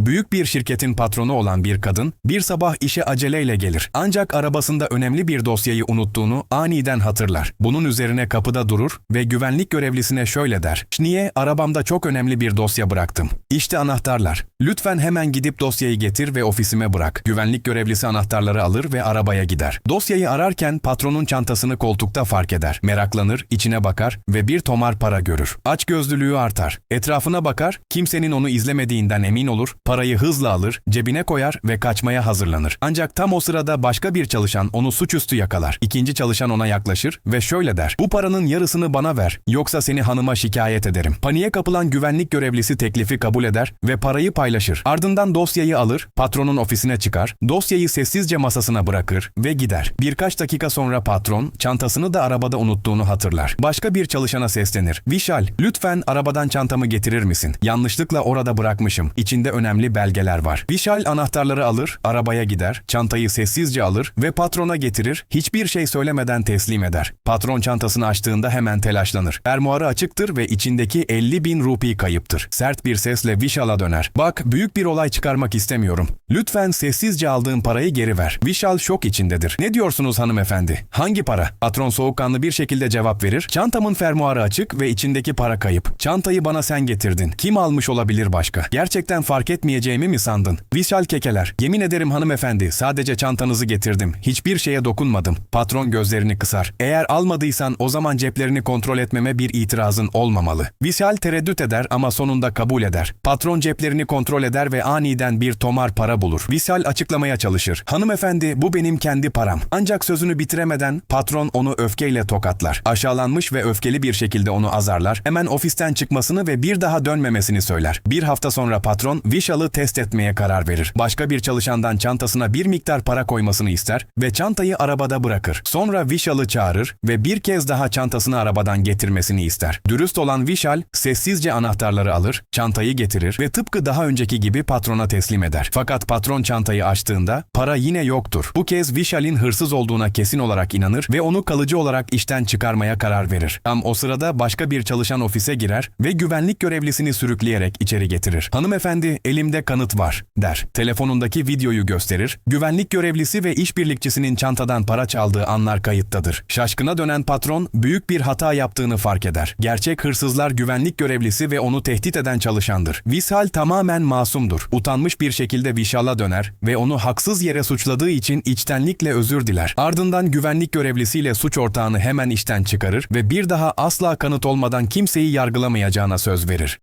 Büyük bir şirketin patronu olan bir kadın bir sabah işe aceleyle gelir. Ancak arabasında önemli bir dosyayı unuttuğunu aniden hatırlar. Bunun üzerine kapıda durur ve güvenlik görevlisine şöyle der. Niye arabamda çok önemli bir dosya bıraktım. İşte anahtarlar. Lütfen hemen gidip dosyayı getir ve ofisime bırak. Güvenlik görevlisi anahtarları alır ve arabaya gider. Dosyayı ararken patronun çantasını koltukta fark eder. Meraklanır, içine bakar ve bir tomar para görür. Açgözlülüğü artar. Etrafına bakar, kimsenin onu izlemediğinden emin olur, parayı hızla alır, cebine koyar ve kaçmaya hazırlanır. Ancak tam o sırada başka bir çalışan onu suçüstü yakalar. İkinci çalışan ona yaklaşır ve şöyle der. Bu paranın yarısını bana ver, yoksa seni hanıma şikayet ederim. Paniğe kapılan güvenlik görevlisi teklifi kabul eder ve parayı paylaşır. Ardından dosyayı alır, patronun ofisine çıkar, dosyayı sessizce masasına bırakır ve gider. Birkaç dakika sonra patron çantasını da arabada unuttuğunu hatırlar. Başka bir çalışana seslenir. Vişal, lütfen arabadan çantamı getirir misin? Yanlışlıkla orada bırakmışım. İçinde önemli belgeler var. Vişal anahtarları alır, arabaya gider, çantayı sessizce alır ve patrona getirir, hiçbir şey söylemeden teslim eder. Patron çantasını açtığında hemen telaşlanır. Fermuarı açıktır ve içindeki 50 bin rupi kayıptır. Sert bir sesle Vişal'a döner. Bak büyük bir olay çıkarmak istemiyorum. Lütfen sessizce aldığın parayı geri ver. Vişal şok içindedir. Ne diyorsunuz hanımefendi? Hangi para? Patron soğukkanlı bir şekilde cevap verir. Çantamın fermuarı açık ve içindeki para kayıp. Çantayı bana sen getirdin. Kim almış olabilir başka? Gerçekten fark etmeyeceğimi mi sandın? Vişal kekeler. Yemin ederim hanımefendi sadece çantanızı getirdim. Hiçbir şeye dokunmadım. Patron gözlerini kısar. Eğer almadıysan o zaman ceplerini kontrol etmeme bir itirazın olmamalı. Vişal tereddüt eder ama sonunda kabul eder. Patron ceplerini kontrol eder ve aniden bir tomar para bulur. Vişal açıklamaya çalışır. Hanımefendi bu benim kendi param. Ancak sözünü bitiremeden patron onu öfkeyle tokatlar. Aşağılanmış ve öfkeli bir şekilde onu azarlar. Hemen ofisten çıkmasını ve bir daha dönmemesini söyler. Bir hafta sonra patron Vişal'ı test etmeye karar verir. Başka bir çalışandan çantasına bir miktar para koymasını ister ve çantayı arabada bırakır. Sonra Vişal'ı çağırır ve bir kez daha çantasını arabadan getirmesini ister. Dürüst olan Vişal sessizce anahtarları alır, çantayı getirir ve tıpkı daha önceki gibi patrona teslim eder. Fakat patron çantayı açtığında para yine yoktur. Bu kez Vişal'in hırsız olduğuna kesin olarak inanır ve onu kalıcı olarak işten çıkarmaya karar verir. Tam o sırada başka bir çalışan ofise girer ve güvenlik görevlisini sürükleyerek içeri getirir. Hanımefendi elimde kanıt var der. Telefonundaki videoyu gösterir. Güvenlik görevlisi ve işbirlikçisinin çantadan para çaldığı anlar kayıttadır. Şaşkına dönen patron büyük bir hata yaptığını fark eder. Gerçek hırsızlar güvenlik görevlisi ve onu tehdit eden çalışandır. Vishal tamamen masumdur. Utanmış bir şekilde Vishal'a döner ve onu haksız yere suçladığı için içtenlikle özür diler. Ardından güvenlik görevlisiyle suç ortağını hemen işten çıkarır ve bir daha asla kanıt olmadan kimseyi yargılamayacağına söz verir.